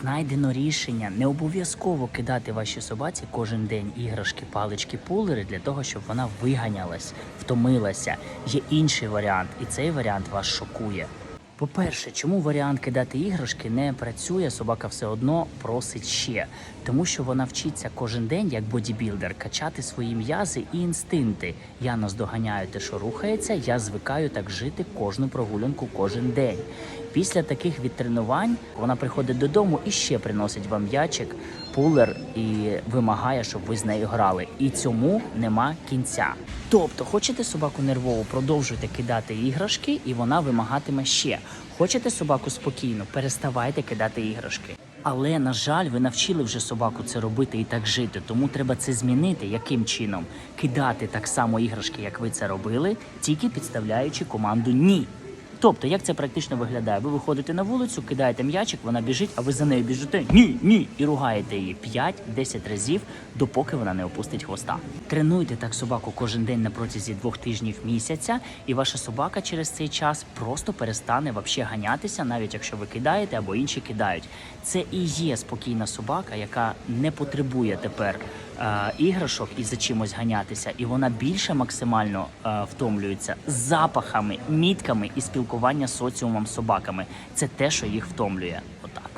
Знайдено рішення не обов'язково кидати вашій собаці кожен день іграшки, палички, пулери для того, щоб вона виганялась, втомилася. Є інший варіант, і цей варіант вас шокує. По-перше, чому варіант кидати іграшки не працює, собака все одно просить ще, тому що вона вчиться кожен день, як бодібілдер, качати свої м'язи і інстинкти. Я наздоганяю те, що рухається, я звикаю так жити кожну прогулянку кожен день. Після таких відтренувань вона приходить додому і ще приносить вам м'ячик, пулер і вимагає, щоб ви з нею грали. І цьому нема кінця. Тобто, хочете собаку нервово, продовжуйте кидати іграшки, і вона вимагатиме ще. Хочете собаку спокійно, переставайте кидати іграшки. Але на жаль, ви навчили вже собаку це робити і так жити. Тому треба це змінити. Яким чином? Кидати так само іграшки, як ви це робили, тільки підставляючи команду ні. Тобто, як це практично виглядає? Ви виходите на вулицю, кидаєте м'ячик, вона біжить, а ви за нею біжите ні, ні, і ругаєте її 5-10 разів, допоки вона не опустить хвоста. Тренуйте так собаку кожен день на протязі двох тижнів місяця, і ваша собака через цей час просто перестане вообще ганятися, навіть якщо ви кидаєте або інші кидають. Це і є спокійна собака, яка не потребує тепер е, іграшок і за чимось ганятися, і вона більше максимально е, втомлюється запахами, мітками і спілкування з соціумом собаками. Це те, що їх втомлює. Отак.